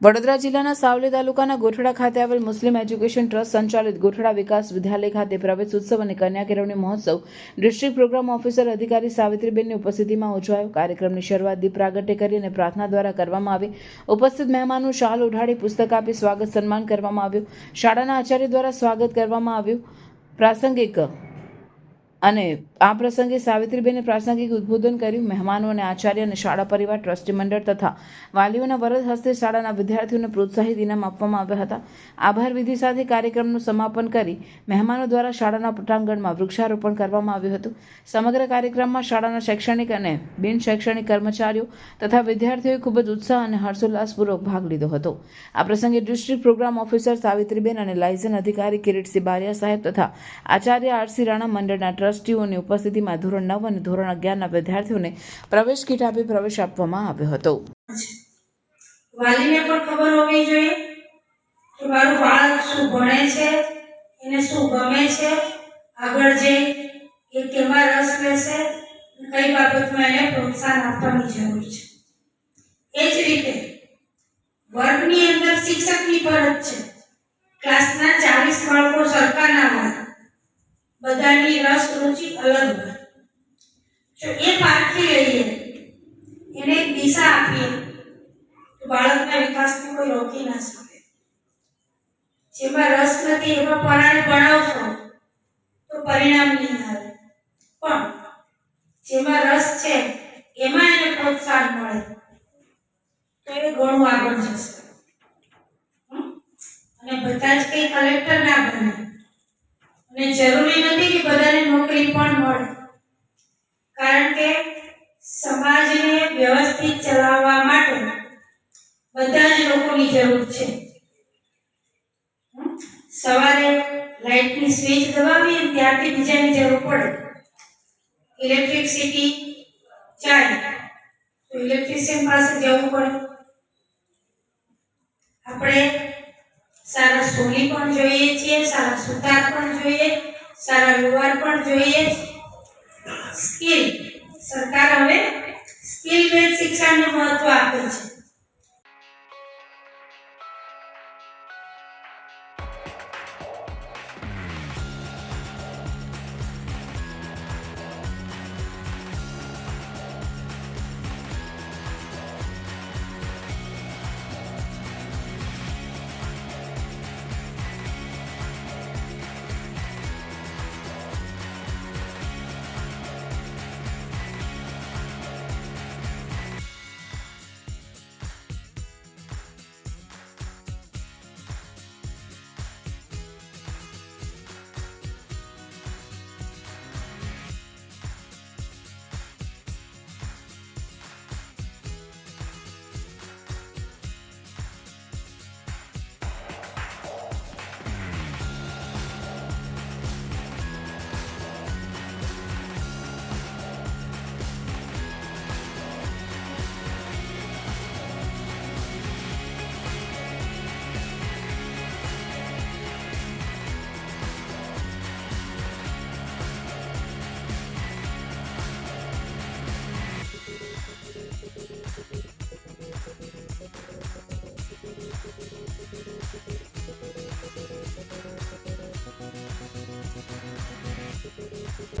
વડોદરા જિલ્લાના સાવલી તાલુકાના ગોઠડા ખાતે આવેલ મુસ્લિમ એજ્યુકેશન ટ્રસ્ટ સંચાલિત ગોઠડા વિકાસ વિદ્યાલય ખાતે પ્રવેશ ઉત્સવ અને કન્યા કેળવણી મહોત્સવ ડિસ્ટ્રિક્ટ પ્રોગ્રામ ઓફિસર અધિકારી સાવિત્રીબેનની ઉપસ્થિતિમાં ઉજવાયો. કાર્યક્રમની શરૂઆત દીપ પ્રાગટ્ય કરી અને પ્રાર્થના દ્વારા કરવામાં આવી. ઉપસ્થિત મહેમાનો શાલ ઉઢાડી પુસ્તક આપી સ્વાગત સન્માન કરવામાં આવ્યું. શાળાના આચાર્ય દ્વારા સ્વાગત કરવામાં આવ્યું. પ્રાસંગિક અને આ પ્રસંગે સાવિત્રીબેને પ્રાસંગિક ઉદ્બોધન કર્યું. મહેમાનો અને આચાર્ય અને શાળા પરિવાર, ટ્રસ્ટી મંડળ તથા વાલીઓના વરદ હસ્તે શાળાના વિદ્યાર્થીઓને પ્રોત્સાહિત ઇનામ આપવામાં આવ્યા હતા. આભાર વિધિ સાથે કાર્યક્રમનું સમાપન કરી મહેમાનો દ્વારા શાળાના પટાંગણમાં વૃક્ષારોપણ કરવામાં આવ્યું હતું. સમગ્ર કાર્યક્રમમાં શાળાના શૈક્ષણિક અને બિન શૈક્ષણિક કર્મચારીઓ તથા વિદ્યાર્થીઓએ ખૂબ જ ઉત્સાહ અને હર્ષોલ્લાસપૂર્વક ભાગ લીધો હતો. આ પ્રસંગે ડિસ્ટ્રિક્ટ પ્રોગ્રામ ઓફિસર સાવિત્રીબેન અને લાયસન અધિકારી કિરીટસિંહ બારિયા સાહેબ તથા આચાર્ય આરસી રાણા મંડળના ટ્રસ્ટીઓની ઉપસ્થિતિમાં ધોરણ નવ અને ધોરણ અગિયારના વિદ્યાર્થીઓને પ્રવેશ કીટ આપી પ્રવેશ આપવામાં આવ્યો હતો. વાલીને પણ ખબર હોવી જોઈએ કે મારું બાળક શું ભણે છે, એને શું ગમે છે, આગળ જે એ કેવા રસ લેશે, કઈ બાબતમાં એને પ્રોત્સાહન આપવાની જરૂર છે. એ જ રીતે, વર્ગની અંદર શિક્ષકની ફરજ છે. જો એ પારખી લઈએ એને એક દિશા આપીએ. તો બાળકના વિકાસને કોઈ રોકી ના શકે. જેમાં રસ નથી, એમાં પરાણે ભણાવશો તો પરિણામ નહીં આવે. પણ જેમાં રસ છે, એમાં એને પ્રોત્સાહન મળે. તો એ ઘણું આગળ જશે? અને બધા જ કંઈ કલેક્ટર ના બને. અને જરૂરી નથી કે બધાને નોકરી પણ મળે. કારણ કે સમાજને વ્યવસ્થિત ચલાવવા માટે બધા જ લોકોની જરૂર છે? સવારે લાઇટની સ્વિચ દબાવીએ ત્યારથી બીજાની જરૂર પડે. ઇલેક્ટ્રિસિટી જાય તો ઇલેક્ટ્રિશિયન પાસે જવું પડે. આપણે સારા સોલી પણ જોઈએ છીએ, સારા સુતાર પણ જોઈએ, સારા લુવાર પણ જોઈએ સ્કિલ. સરકાર હવે સ્કિલ બેઝ શિક્ષણને મહત્વ આપે છે.